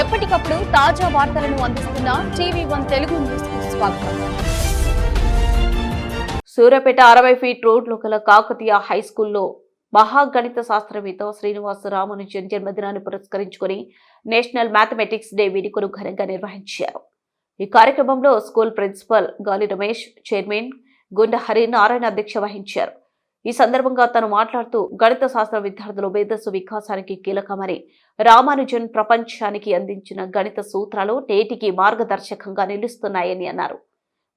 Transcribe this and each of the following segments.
ఎప్పటికప్పుడు తాజా వార్తలను అందిస్తున్న టీవీ వన్ తెలుగు న్యూస్ స్వాగతం. సూర్యాపేట అరవై ఫీట్ రోడ్లు గల కాకతీయ హై స్కూల్లో మహాగణిత శాస్త్రవేత్త శ్రీనివాస రామానుజన్ జన్మదినాన్ని పురస్కరించుకొని నేషనల్ మ్యాథమెటిక్స్ డే వేడుకను ఘనంగా నిర్వహించారు. ఈ కార్యక్రమంలో స్కూల్ ప్రిన్సిపల్ గాలి రమేష్ చైర్మన్ గుండె హరినారాయణ అధ్యక్ష వహించారు. ఈ సందర్భంగా తను మాట్లాడుతూ గణిత శాస్త్ర విద్యార్థులు మేధస్సు వికాసానికి కీలకమని రామానుజన్ ప్రపంచానికి అందించిన గణిత సూత్రాలు నేటికి మార్గదర్శకంగా నిలుస్తున్నాయని అన్నారు.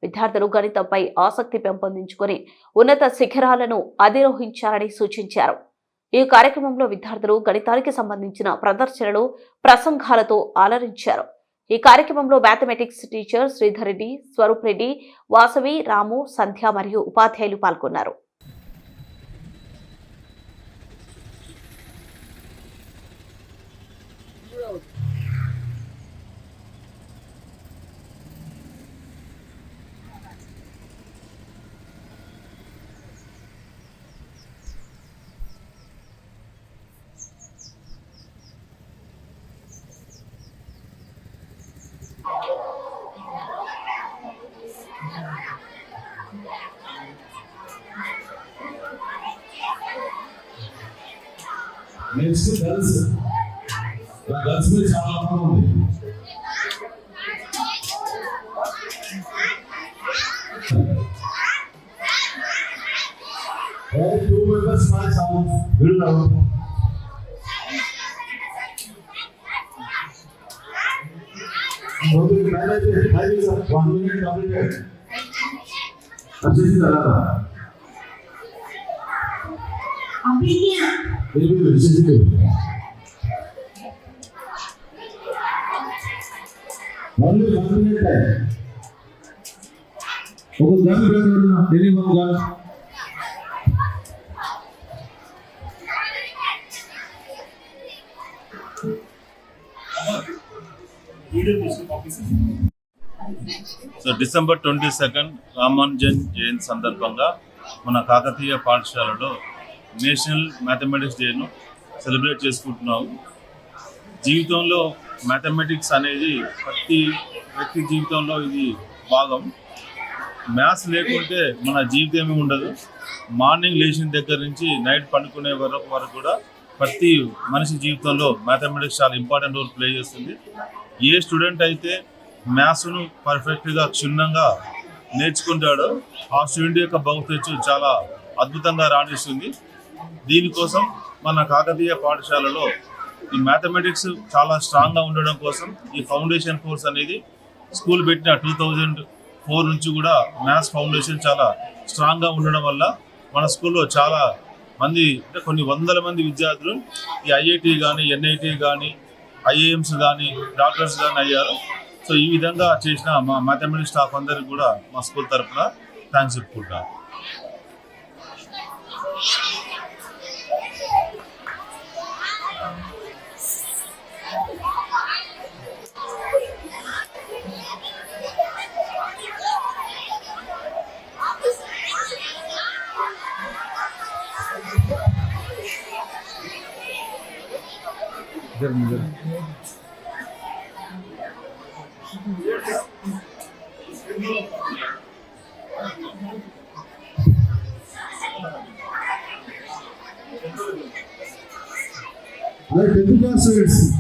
విద్యార్థులు గణితంపై ఆసక్తి పెంపొందించుకొని ఉన్నత శిఖరాలను అధిరోహించాలని సూచించారు. ఈ కార్యక్రమంలో విద్యార్థులు గణితానికి సంబంధించిన ప్రదర్శనలు ప్రసంగాలతో అలరించారు. ఈ కార్యక్రమంలో మ్యాథమెటిక్స్ టీచర్ శ్రీధర్ రెడ్డి స్వరూప్ రెడ్డి వాసవి రాము సంధ్య మరియు ఉపాధ్యాయులు పాల్గొన్నారు. నెక్స్ట్ గర్ల్స్ గర్ల్స్ మీద చాలా అవసరం ఉంది టూ మెంబర్స్ మా చాలు వీళ్ళు ముందు manage five one minute complete వచ్చేసి తర్వాత ఏమి ఒక gun gun so December twenty second Ramanujan జయంతి సందర్భంగా మన కాకతీయ పాఠశాలలో నేషనల్ మ్యాథమెటిక్స్ డేను సెలబ్రేట్ చేసుకుంటున్నాము. జీవితంలో మ్యాథమెటిక్స్ అనేది ప్రతి వ్యక్తి జీవితంలో ఇది భాగం. మ్యాథ్స్ లేకుంటే మన జీవితం ఏమీ ఉండదు. మార్నింగ్ లేచిన దగ్గర నుంచి నైట్ పండుకునే వరకు వరకు కూడా ప్రతి మనిషి జీవితంలో మ్యాథమెటిక్స్ చాలా ఇంపార్టెంట్ రోల్ ప్లే చేస్తుంది. ఏ స్టూడెంట్ అయితే మ్యాథ్స్ను పర్ఫెక్ట్గా క్షుణ్ణంగా నేర్చుకుంటాడో ఆ స్టూడెంట్ యొక్క భవిష్యత్తు చాలా అద్భుతంగా రాణిస్తుంది. దీనికోసం మన కాకతీయ పాఠశాలలో ఈ మ్యాథమెటిక్స్ చాలా స్ట్రాంగ్గా ఉండడం కోసం ఈ ఫౌండేషన్ కోర్స్ అనేది స్కూల్ పెట్టిన టూ థౌజండ్ ఫోర్ నుంచి కూడా మ్యాథ్స్ ఫౌండేషన్ చాలా స్ట్రాంగ్గా ఉండడం వల్ల మన స్కూల్లో చాలా మంది అంటే కొన్ని వందల మంది విద్యార్థులు ఈ ఐఐటి కానీ ఎన్ఐటి కానీ ఐఏఎంస్ కానీ డాక్టర్స్ కానీ అయ్యారు. సో ఈ విధంగా చేసిన మా మ్యాథమెటిక్స్ స్టాఫ్ అందరికి కూడా మా స్కూల్ తరఫున థ్యాంక్స్ చెప్పుకుంటాను Герман. Arkadaşlar